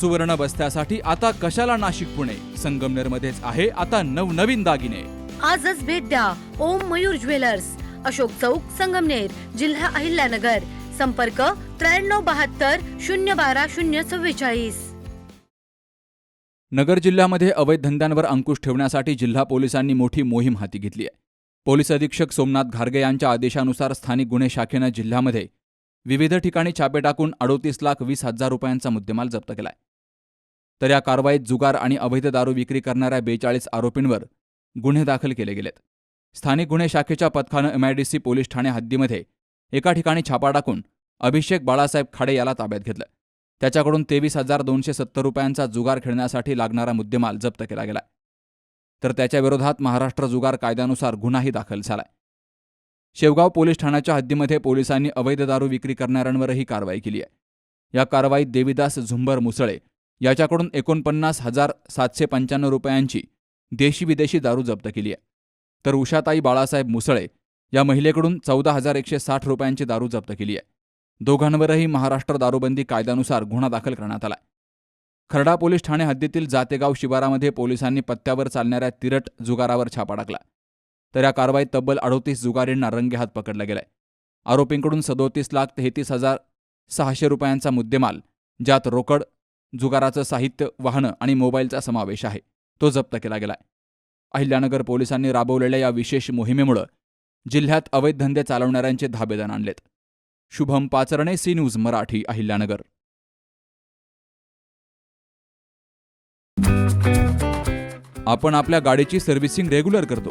सुवर्ण बस्त्यासाठी आता कशाला नाशिक पुणे? संगमनेर मध्येच आहे आता नवनवीन दागिने. आजच भेट द्या ओम मयूर ज्वेलर्स. अशोक चौक संगमनेर जिल्हा अहिल्यानगर. संपर्क त्र्याण्णव बहात्तर शून्य बारा शून्य चव्वेचाळीस. नगर जिल्ह्यामध्ये अवैध धंद्यांवर अंकुश ठेवण्यासाठी जिल्हा पोलिसांनी मोठी मोहीम हाती घेतली आहे. पोलीस अधीक्षक सोमनाथ घारगे यांच्या आदेशानुसार स्थानिक गुन्हे शाखेनं जिल्ह्यामध्ये विविध ठिकाणी छापे टाकून अडोतीस लाख वीस हजार रुपयांचा मुद्देमाल जप्त केलाय. तर या कारवाईत जुगार आणि अवैध दारू विक्री करणाऱ्या बेचाळीस आरोपींवर गुन्हे दाखल केले गेलेत. स्थानिक गुन्हे शाखेच्या पथकानं एमआयडीसी पोलीस ठाणे हद्दीमध्ये एका ठिकाणी छापा टाकून अभिषेक बाळासाहेब खाडे याला ताब्यात घेतलं. त्याच्याकडून तेवीस हजार दोनशे सत्तर रुपयांचा जुगार खेळण्यासाठी लागणारा मुद्देमाल जप्त केला गेलाय. तर त्याच्याविरोधात महाराष्ट्र जुगार कायद्यानुसार गुन्हाही दाखल झालाय. शेवगाव पोलीस ठाण्याच्या हद्दीमध्ये पोलिसांनी अवैध दारू विक्री करणाऱ्यांवरही कारवाई केली आहे. या कारवाईत देविदास झुंबर मुसळे याच्याकडून एकोणपन्नास हजार सातशे पंच्याण्णव रुपयांची देशी विदेशी दारू जप्त केली आहे. तर उषाताई बाळासाहेब मुसळे या महिलेकडून चौदा हजार एकशे साठ रुपयांची दारू जप्त केली आहे. दोघांवरही महाराष्ट्र दारूबंदी कायद्यानुसार गुन्हा दाखल करण्यात आला खरडा पोलीस ठाणे हद्दीतील जातेगाव शिवारामध्ये पोलिसांनी पत्त्यावर चालणाऱ्या तिरट जुगारावर छापा टाकला. तर या कारवाईत तब्बल अडोतीस जुगारींना रंगेहात पकडला गेलाय. आरोपींकडून सदोतीस लाख तेहतीस हजार सहाशे रुपयांचा मुद्देमाल ज्यात रोकड जुगाराचं साहित्य वाहनं आणि मोबाईलचा समावेश आहे तो जप्त केला गेलाय. अहिल्यानगर पोलिसांनी राबवलेल्या या विशेष मोहिमेमुळं जिल्ह्यात अवैध धंदे चालवणाऱ्यांचे धाबेदान आणलेत. Shubham Pacharne C News Marathi Ahilyanagar. आपण आपल्या गाडीची सर्व्हिसिंग रेग्युलर करतो.